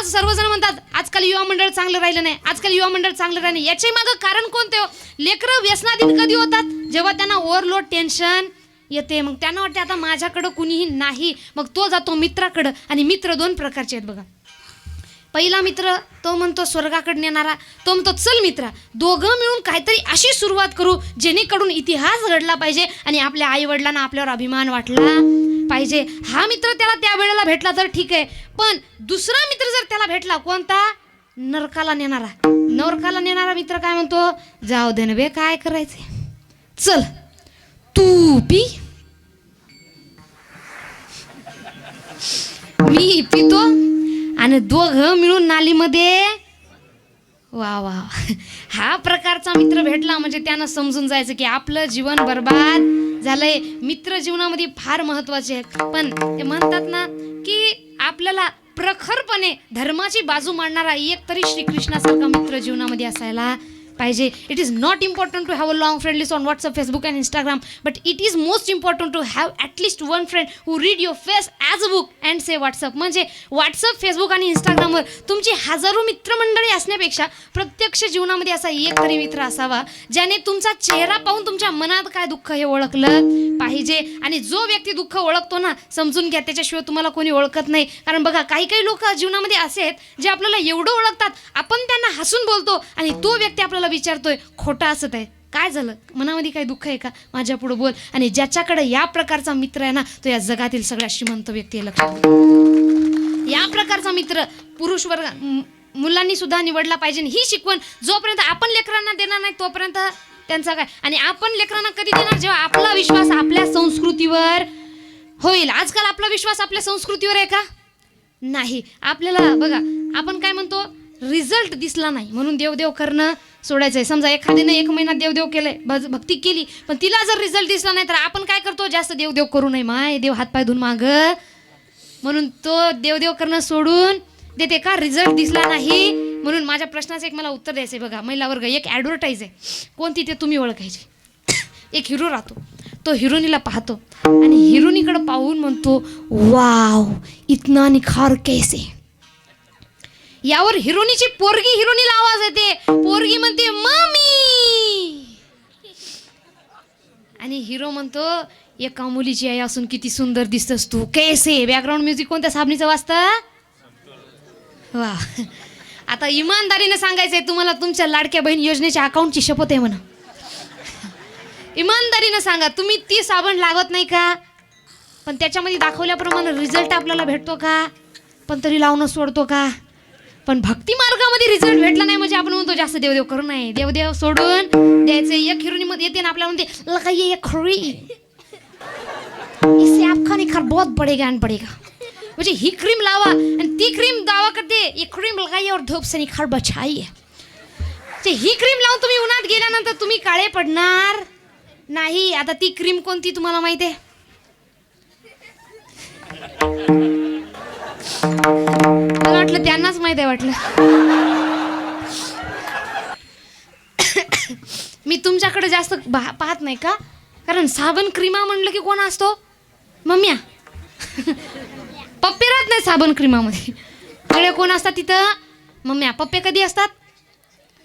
आज सर्वजण म्हणतात आजकाल युवा मंडळ चांगलं राहिलं नाही आजकाल युवा मंडळ चांगलं राहिलं नाही. याच्या मागं कारण कोणते हो? लेकरं व्यसनाधीन कधी होतात? जेव्हा त्यांना ओव्हरलोड टेन्शन येते मग त्यांना वाटते आता माझ्याकडं कुणीही नाही मग तो जातो मित्राकडं. आणि मित्र दोन प्रकारचे आहेत बघा. पहिला मित्र तो म्हणतो स्वर्गाकडे नेणारा तो म्हणतो चल मित्रा दोघं मिळून काहीतरी अशी सुरुवात करू जेणेकडून इतिहास घडला पाहिजे आणि आपल्या आई वडिलांना आपल्यावर अभिमान वाटला. पाहिजे. हा मित्र त्याला त्या वेळेला भेटला तर ठीक आहे. पण दुसरा मित्र जर त्याला भेटला कोणता? नरकाला नेणारा. नरकाला नेणारा मित्र काय म्हणतो? जाऊ दे ना बे काय करायचे चल. तू पी. मी पितो. आणि दोघ मिळून नालीमध्ये वा वा. हा प्रकारचा मित्र भेटला म्हणजे त्यानं समजून जायचं की आपलं जीवन बर्बाद झालंय. मित्र जीवनामध्ये फार महत्त्वाचे आहेत. पण ते म्हणतात ना की आपल्याला प्रखरपणे धर्माची बाजू मांडणारा एक तरी श्रीकृष्णासारखा मित्र जीवनामध्ये असायला पाहिजे. It is not important to have a long friend list on WhatsApp Facebook and Instagram but it is most important to have at least one friend who read your face as a book and say WhatsApp म्हणजे WhatsApp Facebook आणि इंस्टाग्रामवर तुमची हजारो मित्रमंडळी असण्यापेक्षा प्रत्यक्ष जीवनामध्ये असा एक तरी मित्र असावा ज्याने तुमचा चेहरा पाहून तुमच्या मनात काय दुःख हे ओळखलं पाहिजे. आणि जो व्यक्ती दुःख ओळखतो ना समजून घ्या त्याच्याशिवाय तुम्हाला कोणी ओळखत नाही. कारण बघा काही काही लोक जीवनामध्ये असे आहेत जे आपल्याला एवढं ओळखतात आपण त्यांना हसून बोलतो आणि तो व्यक्ती आपल्याला विचारतोय खोटा असत आहे. काय झालं? मनामध्ये काही दुःख आहे का? माझ्या पुढे बोल. आणि ज्याच्याकडे या प्रकारचा मित्र आहे ना तो या जगातील सगळ्या श्रीमंत व्यक्ती आहे लक्षात या प्रकारचा मित्र पुरुष वर्ग मुलांनी सुद्धा निवडला पाहिजे. ही शिकवण जोपर्यंत आपण लेकरांना देणार नाही तोपर्यंत त्यांचा काय? आणि आपण लेकरांना कधी देणार? जेव्हा आपला विश्वास आपल्या संस्कृतीवर होईल. आजकाल आपला विश्वास आपल्या संस्कृतीवर आहे का? नाही. आपल्याला बघा आपण काय म्हणतो? रिझल्ट दिसला नाही. म्हणून देवदेव करणं सोडायचं आहे समजा एखादीने एक महिना देवदेव केलंय भज- भक्ती केली पण तिला जर रिझल्ट दिसला नाही तर आपण काय करतो? जास्त देवदेव करू नये. माय देव हातपाय धुवून माग. म्हणून तो देवदेव करणं सोडून देते का? रिझल्ट दिसला नाही. म्हणून माझ्या प्रश्नाचं एक मला उत्तर द्यायचं आहे बघा. महिला वर्ग एक ॲडव्हर्टाईज आहे. कोणती ते तुम्ही ओळखायची. एक हिरो राहतो. तो हिरोनीला पाहतो. आणि हिरोनीकडं पाहून म्हणतो वाव इतना निखार कैसे? यावर हिरोनीची पोरगी हिरोनीला आवाज येते. पोरगी म्हणते मम्मी! आणि हिरो म्हणतो एका मुलीची आई असून किती सुंदर दिसतस तू. कैसे? बॅकग्राऊंड म्युझिक कोणत्या साबणीचं वाजतं? वा. आता इमानदारीने सांगायचंय तुम्हाला तुमच्या लाडक्या बहीण योजनेच्या अकाउंटची शपथ आहे म्हणा. इमानदारीनं सांगा. तुम्ही ती साबण लागत नाही का? पण त्याच्यामध्ये दाखवल्याप्रमाणे रिझल्ट आपल्याला भेटतो का? पण तरी लावणं सोडतो का? पण भक्ती मार्गामध्ये रिझल्ट भेटला नाही म्हणजे आपण म्हणतो जास्त देवदेव करू नये. देवदेव सोडून द्यायचं एक हिरोनीमध्ये येते ना आपल्याला म्हणते लगाइए ये खरी इससे आपका निखार बहुत बढ़ेगा आणि बढ़ेगा. म्हणजे ही क्रीम लावा आणि ती क्रीम दावा करते. ये क्रीम लगाइए और धूप से निखार बचाइए ते ही क्रीम लावून तुम्ही उन्हात गेल्यानंतर तुम्ही काळे पडणार नाही. आता ती क्रीम कोणती तुम्हाला माहिती आहे? मला वाटलं त्यांनाच माहीत आहे वाटलं. मी तुमच्याकडे जास्त पाहत नाही का? कारण साबण क्रीमा म्हणलं की कोण असतो? मम्म्या. पप्पे राहत नाही साबण क्रीमामध्ये. सगळे कोण असतात तिथं? मम्म्या पप्पे कधी असतात?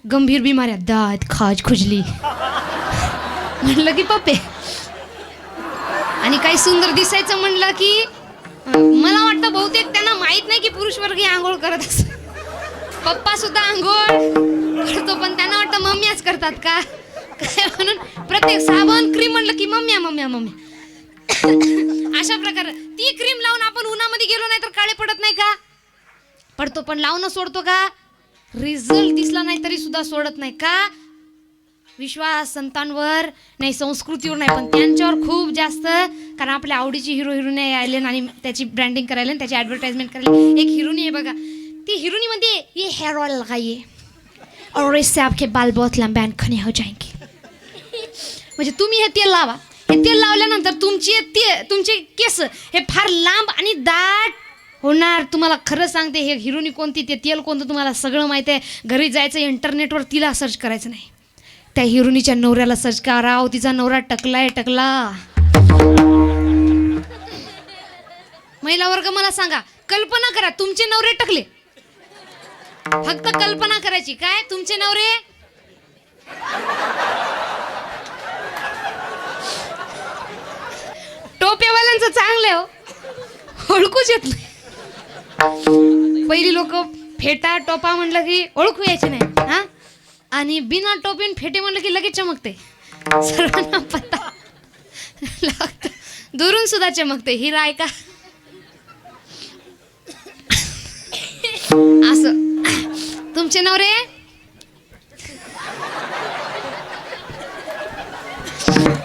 गंभीर बिमाऱ्या दात खाज खुजली. म्हणलं की पप्पे. आणि काही सुंदर दिसायचं म्हणलं की मला वाटतं बहुतेक त्यांना माहीत नाही की पुरुष वर्गीय आंघोळ करत असत पप्पा सुद्धा आंघोळ करतो पण त्यांना वाटतं मम्म्याच करतात का? काय म्हणून? प्रत्येक साबण क्रीम म्हणलं की मम्म्या मम्म्या मम्म्या अशा प्रकारे ती क्रीम लावून आपण उन्हामध्ये गेलो नाही तर काळे पडत नाही का? पडतो पण लावणं सोडतो का? रिझल्ट दिसला नाही तरी सुद्धा सोडत नाही का? विश्वास संतांवर नाही संस्कृतीवर नाही पण त्यांच्यावर खूप जास्त कारण आपल्या आवडीची हिरो हिरोने आले आणि त्याची ब्रँडिंग करायला आणि त्याची ॲडव्हर्टाईजमेंट करायला. एक हिरोनी आहे बघा. ती हिरोनी मध्ये ये हेअर ऑइल लगाइए. और इससे आपके बाल बहुत लंबे आणि घने हो जाएंगे. म्हणजे तुम्ही हे तेल लावा. हे तेल लावल्यानंतर तुमचे ते तुमचे केस हे फार लांब आणि दाट होणार. तुम्हाला खरं सांगते हे हिरोनी कोणती ते तेल कोणतं तुम्हाला सगळं माहिती आहे. घरी जायचं इंटरनेटवर तिला सर्च करायचं नाही. त्या हिरोनीच्या नवऱ्याला सर्च राव तिचा नवरा टकलाय टकला. महिला वर्ग मला सांगा कल्पना करा तुमचे नवरे टकले. फक्त कल्पना करायची. काय? तुमचे नवरे? टोपेवाल्यांचं चांगलं आहे हो. ओळखूच येत नाही. पहिली लोक फेटा टोपा म्हणलं की ओळखू यायचे नाही. हा? आणि बिना टोपीन फेटे म्हणलं की लगेच चमकते. सर्वांना पत्ता लागतो. दुरून सुद्धा चमकते. हिरा आहे का? असं. तुमचे नवरे?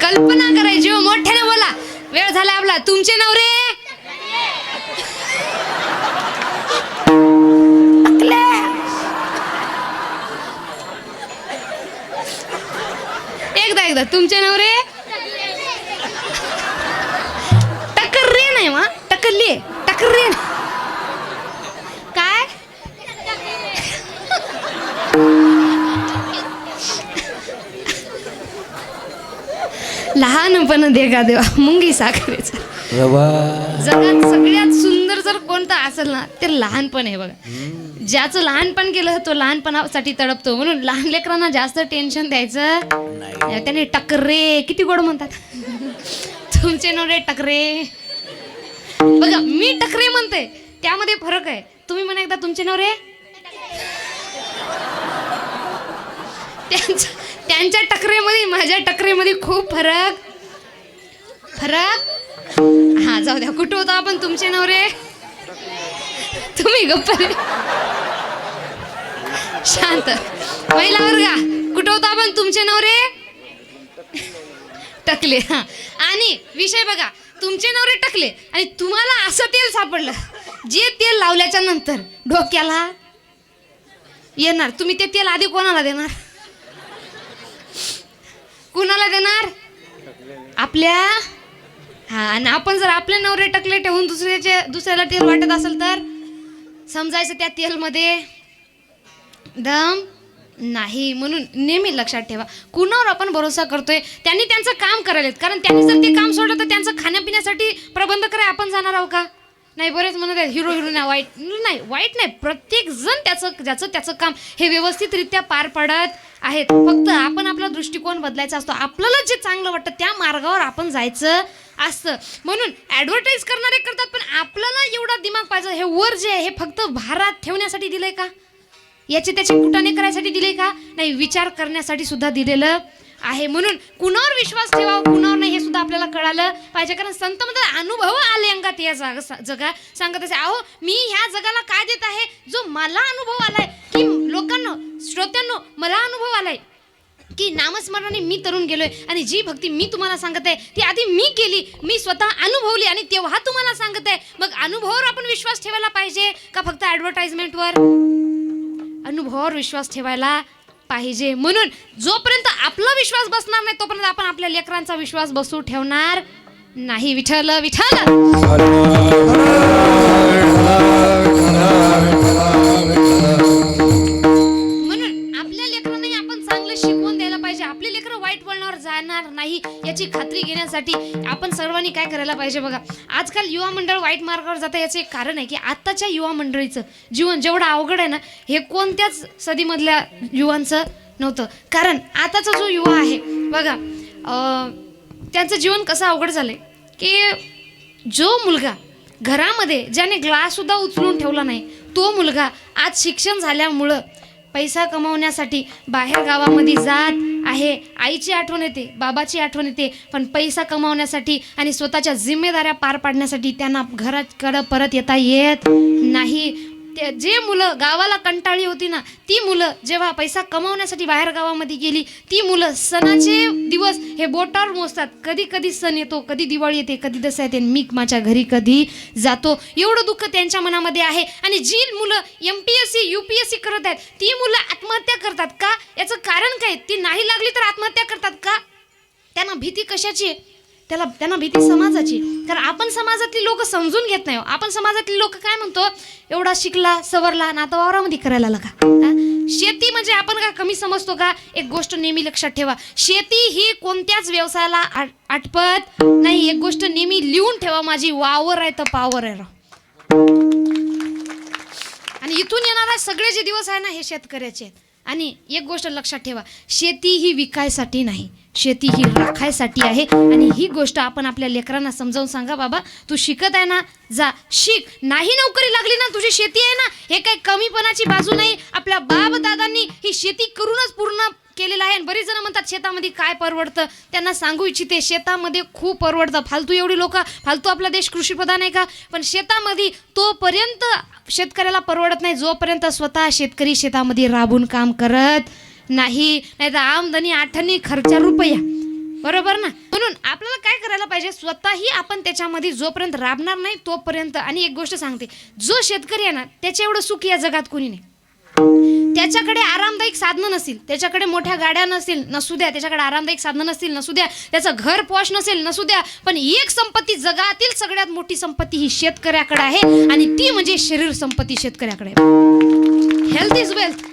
कल्पना करायची हो मोठ्याने बोला. वेळ झाला आपला. तुमचे नवरे? एकदा. तुमचे नवरे? टक्कर रे नाही मा टक्कर रे काय? लहानपण देगा देवा. मुंगी साखरेचा. जगात कोणतं असेल ना ते लहानपण आहे बघा. ज्याचं लहानपण केलं तो लहानपणासाठी तडपतो. म्हणून लहान लेकरांना जास्त टेन्शन द्यायचं त्याने टकरे किती गोड म्हणतात. तुमचे नवरे टकरे. बघा मी टकरे म्हणते त्यामध्ये फरक आहे. तुम्ही म्हणा एकदा तुमचे नवरे. त्यांच्या त्यांच्या टकरेमध्ये माझ्या टकरेमध्ये खूप फरक. फरक? हा जाऊ द्या कुठं होतो आपण तुमचे नवरे? तुम्ही गप्प शांत. महिला वर्ग कुठं होता आपण तुमचे नवरे? टकले. हा आणि विषय बघा तुमचे नवरे टकले आणि तुम्हाला असं तेल सापडलं जे तेल लावल्याच्या नंतर डोक्याला येणार. तुम्ही ते तेल आधी कोणाला देणार? कुणाला देणार? आपल्या हा आणि आपण जर आपले नवरे टकले ठेवून दुसऱ्याचे दुसऱ्याला तेल वाटत असेल तर समजायचं त्या तेलमध्ये. दम नाही म्हणून नेहमी लक्षात ठेवा. कुणावर आपण भरोसा करतोय त्यांनी त्यांचं काम करायलेत. कारण त्यांनी जर ते काम सोडलं तर त्यांचं खाण्यापिण्यासाठी प्रबंध कराय आपण जाणार आहोत का? नाही बरेच म्हणत आहेत हिरो हिरोईन वाईट नाही वाईट नाही. प्रत्येक जण त्याचं ज्याचं त्याचं काम हे व्यवस्थितरित्या पार पडत आहेत. फक्त आपण आपला दृष्टिकोन बदलायचा असतो. आपल्याला जे चांगलं वाटतं त्या मार्गावर आपण जायचं असतं म्हणून ॲडव्हर्टाईज करणारे करतात पण आपल्याला एवढा दिमाग पाहिजे. हे वर जे आहे हे फक्त भारात ठेवण्यासाठी दिलंय का? याचे त्याचे कुटाने करायसाठी दिले का? नाही विचार करण्यासाठी सुद्धा दिलेलं आहे. म्हणून कुणावर विश्वास ठेवा कुणावर नाही हे सुद्धा आपल्याला कळालं पाहिजे. कारण संत म्हणतात अनुभव आले अंगात या जाग जगा सांगत असे. अहो मी ह्या जगाला काय देत आहे? जो मला अनुभव आलाय की लोकांना श्रोत्यांनो मला अनुभव आलाय. की नामस्मरणाने मी तरुण गेलोय आणि जी भक्ती मी तुम्हाला सांगत आहे ती आधी मी केली मी स्वतः अनुभवली आणि तेव्हा तुम्हाला सांगत आहे. मग अनुभवावर आपण विश्वास ठेवायला पाहिजे का फक्त ॲडव्हर्टाइजमेंटवर अनुभवावर विश्वास ठेवायला पाहिजे. म्हणून जोपर्यंत आपला विश्वास बसणार नाही तोपर्यंत आपण आपल्या लेकरांचा विश्वास बसू ठेवणार नाही. विठल विठ्ठल! पाहिजे बघा आजकाल युवा मंडळ वाईट मार्गावर जातं याचं एक कारण आहे की आत्ताच्या युवा मंडळीचं जीवन जेवढं अवघड आहे ना हे कोणत्याच सदीमधल्या युवांचं नव्हतं. कारण आताचा जो युवा आहे बघा त्यांचं जीवन कसं अवघड झालंय की जो मुलगा घरामध्ये ज्याने ग्लाससुद्धा उचलून ठेवला नाही तो मुलगा आज शिक्षण झाल्यामुळं पैसा कमावण्यासाठी बाहेर गावामध्ये जात आहे. आईची आठवण येते बाबाची आठवण येते. पण पैसा कमावण्यासाठी आणि स्वतःच्या जिम्मेदाऱ्या पार पाडण्यासाठी त्यांना घराकडं परत येता येत नाही. जे मुलं गावाला कंटाळी होती ना ती मुलं जेव्हा पैसा कमावण्यासाठी बाहेर गावामध्ये गेली ती मुलं सणाचे दिवस हे बोटावर मोजतात. कधी कधी सण येतो कधी दिवाळी येते कधी दसरा येते आणि मी माझ्या घरी कधी जातो. एवढं दुःख त्यांच्या मनामध्ये आहे. आणि जी मुलं M P S C U P S C करत आहेत ती मुलं आत्महत्या करतात का? याचं कारण काय? ती नाही लागली तर आत्महत्या करतात का? त्यांना भीती कशाची आहे? त्याला त्यांना भीती समाजाची. कारण आपण समाजातली लोक समजून घेत नाही हो. आपण समाजातली लोक काय म्हणतो? एवढा शिकला सवरला नाता वावरामध्ये करायला लागा. शेती म्हणजे आपण का कमी समजतो का? एक गोष्ट नेहमी लक्षात ठेवा. शेती ही कोणत्याच व्यवसायाला आटपत नाही. एक गोष्ट नेहमी लिहून ठेवा माझी वावर आहे तर पावर आहे. आणि इथून येणारा सगळे जे दिवस आहे ना हे शेतकऱ्याचे आणि एक गोष्ट लक्षात ठेवा. शेती ही विकायसाठी नाही. शेती ही राखायसाठी आहे. आणि ही गोष्ट आपण आपल्या लेकरांना समजावून सांगा बाबा तू शिकत आहे ना? जा शिक. नाही नोकरी लागली ना तुझी शेती आहे ना? हे काही कमीपणाची बाजू नाही. आपल्या बाप दादांनी ही शेती करूनच पूर्ण केलेलं आहे. आणि जण म्हणतात शेतामध्ये काय परवडतं? त्यांना सांगू इच्छिते शेतामध्ये खूप परवडतं. फालतू एवढी लोक फालतू आपला देश कृषीप्रधान आहे का? पण शेतामध्ये तोपर्यंत शेतकऱ्याला परवडत नाही. जोपर्यंत स्वतः शेतकरी शेतामध्ये राबून काम करत नाही नाही तर आमदनी आठनी खर्चा रुपया. बरोबर ना? म्हणून आपल्याला काय करायला पाहिजे? स्वतःही आपण त्याच्यामध्ये जोपर्यंत राबणार नाही तोपर्यंत आणि एक गोष्ट सांगते. जो शेतकरी आहे ना त्याच्या एवढं सुख या जगात कोणी नाही. त्याच्याकडे आरामदायक साधनं नसतील. त्याच्याकडे मोठ्या गाड्या नसतील नसू द्या. त्याच्याकडे आरामदायक साधनं नसतील नसू द्या. त्याचं घर पॉश नसेल नसू द्या. पण एक संपत्ती जगातील सगळ्यात मोठी संपत्ती ही शेतकऱ्याकडे आहे आणि ती म्हणजे शरीर संपत्ती शेतकऱ्याकडे हेल्थ इज वेल्थ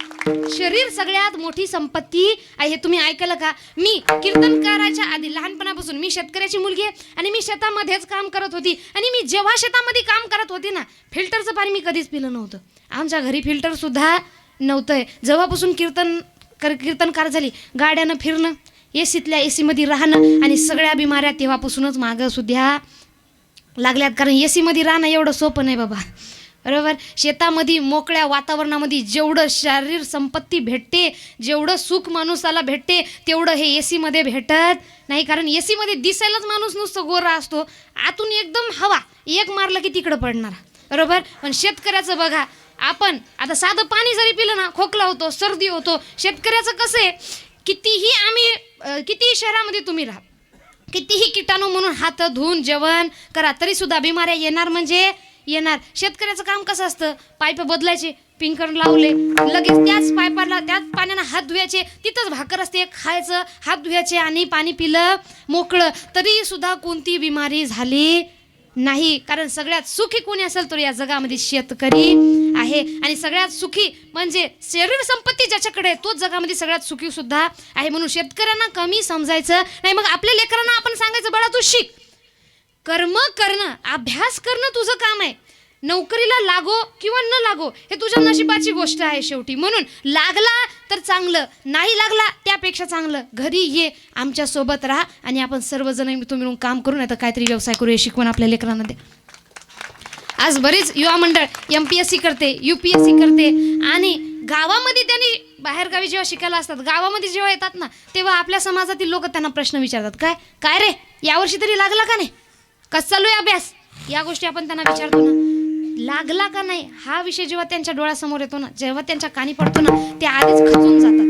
शरीर सगळ्यात मोठी संपत्ती आहे हे तुम्ही ऐकलं का? मी कीर्तनकाराच्या आधी लहानपणापासून मी शेतकऱ्याची मुलगी आहे आणि मी शेतामध्येच काम करत होती. आणि मी जेव्हा शेतामध्ये काम करत होती ना फिल्टरचं पाणी मी कधीच पिलं नव्हतं. आमच्या घरी फिल्टर सुद्धा आहे जेव्हापासून कीर्तन कर कीर्तनकार झाली गाड्यानं फिरणं ए सीतल्या ए सीमध्ये राहणं आणि सगळ्या बिमाऱ्या तेव्हापासूनच मागं सुद्धा लागल्यात. कारण ए सीमध्ये राहणं एवढं सोपं नाही बाबा. बरोबर? शेतामध्ये मोकळ्या वातावरणामध्ये जेवढं शारीर संपत्ती भेटते जेवढं सुख माणूसाला भेटते तेवढं हे ए सीमध्ये भेटत नाही. कारण ए सीमध्ये दिसायलाच माणूस नुसतं गोरा असतो. आतून एकदम हवा. एक मारलं की तिकडं पडणार. बरोबर? पण शेतकऱ्याचं बघा आपण आता साधं पाणी जरी पिलं ना खोकला होतो सर्दी होतो शेतकऱ्याचं कसं आहे कितीही आम्ही कितीही शहरामध्ये तुम्ही राहा कितीही किटाणू म्हणून हात धुवून जेवण करा तरीसुद्धा बिमाऱ्या येणार म्हणजे येणार. शेतकऱ्याचं काम कसं असतं? पाईप बदलायचे पिंकर लावले. लगेच त्याच पायपाला त्याच पाण्यानं हात धुवायचे. तिथंच भाकर असते खायचं हात धुवायचे आणि पाणी पिलं मोकळं. तरी सुद्धा कोणती बिमारी झाली नाही. कारण सगळ्यात सुखी कोणी असेल तर या जगामध्ये शेतकरी आहे. आणि सगळ्यात सुखी म्हणजे शरीर संपत्ती ज्याच्याकडे आहे, तोच जगामध्ये सगळ्यात सुखी सुद्धा आहे. म्हणून शेतकऱ्यांना कमी समजायचं. नाही मग आपल्या लेकरांना आपण सांगायचं बाळा तू शिक. कर्म करणं अभ्यास करणं तुझं काम आहे. नोकरीला लागो किंवा न लागो हे तुझ्या नशिबाची गोष्ट आहे शेवटी. म्हणून लागला तर चांगलं नाही लागला त्यापेक्षा चांगलं. घरी ये आमच्यासोबत राहा आणि आपण सर्वजण तुम्ही मिळून काम करू नाही तर काहीतरी व्यवसाय करू हे शिकवण आपल्या लेकरांना दे आज बरीच युवा मंडळ एम पी एस सी करते यू पी एस सी करते आणि गावामध्ये त्यांनी बाहेरगावी जेव्हा शिकायला असतात गावामध्ये जेव्हा येतात ना तेव्हा आपल्या समाजातील लोक त्यांना प्रश्न विचारतात. काय? काय रे? यावर्षी तरी लागला का नाही? कसं चालू आहे अभ्यास? या गोष्टी आपण त्यांना विचारतो ना. लागला का नाही? हा विषय जेव्हा त्यांच्या डोळ्यासमोर येतो ना जेव्हा त्यांच्या कानी पडतो ना ते आधीच खचून जातात.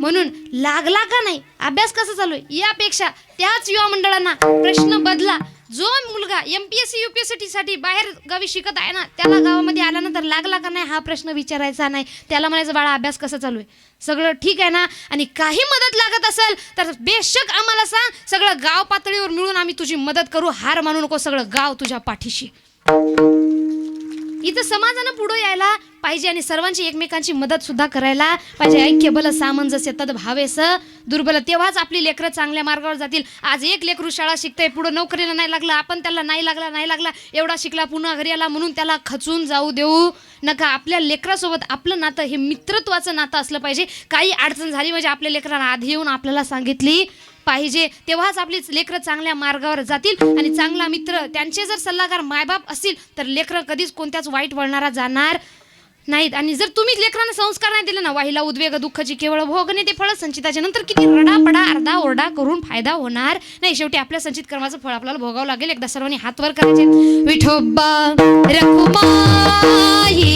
म्हणून लागला का नाही? अभ्यास कसा चालू आहे? यापेक्षा त्याच युवा मंडळांना प्रश्न बदला. जो मुलगा M P S C U P एससाठी बाहेर गावी शिकत आहे ना त्याला गावामध्ये आल्यानंतर लागला का नाही हा प्रश्न विचारायचा नाही. त्याला म्हणायचं बाळा अभ्यास कसा चालू आहे? सगळं ठीक आहे ना? आणि काही मदत लागत असेल तर बेशक आम्हाला सांग सगळं गाव पातळीवर मिळून आम्ही तुझी मदत करू. हार मानू नको सगळं गाव तुझ्या पाठीशी. इथं समाजानं पुढं यायला पाहिजे आणि सर्वांची एकमेकांची मदत सुद्धा करायला पाहिजे. ऐक्य बल सामंजस्य तद भावेस दुर्बल. तेव्हाच आपली लेकरं चांगल्या मार्गावर जातील. आज एक लेकरू शाळा शिकतंय पुढं नोकरीला नाही लागला आपण त्याला नाही लागला नाही लागला एवढा शिकला पुन्हा घरी आला म्हणून त्याला खचून जाऊ देऊ नका. आपल्या लेकरासोबत आपलं नातं हे मित्रत्वाचं नातं असलं पाहिजे. काही अडचण झाली म्हणजे आपल्या लेकरांना आधी येऊन आपल्याला सांगितली पाहिजे तेव्हाच आपली लेकरं चांगल्या मार्गावर जातील आणि चांगला मित्र त्यांचे जर सल्लागार मायबाप असतील तर लेकरं कधीच कोणत्याच वाईट वळणारा जाणार नाहीत. आणि जर तुम्ही लेकरांना संस्कार नाही दिले ना वाहिला उद्वेग दुःखाची केवळ भोगणे ते फळ संचिताचे नंतर किती रडापडा अर्धा ओरडा करून फायदा होणार? नाही शेवटी आपल्या संचित कर्माचं फळ आपल्याला भोगावं लागेल. एकदा सर्वांनी हात वर करायचे. विठोबा रखुमाई.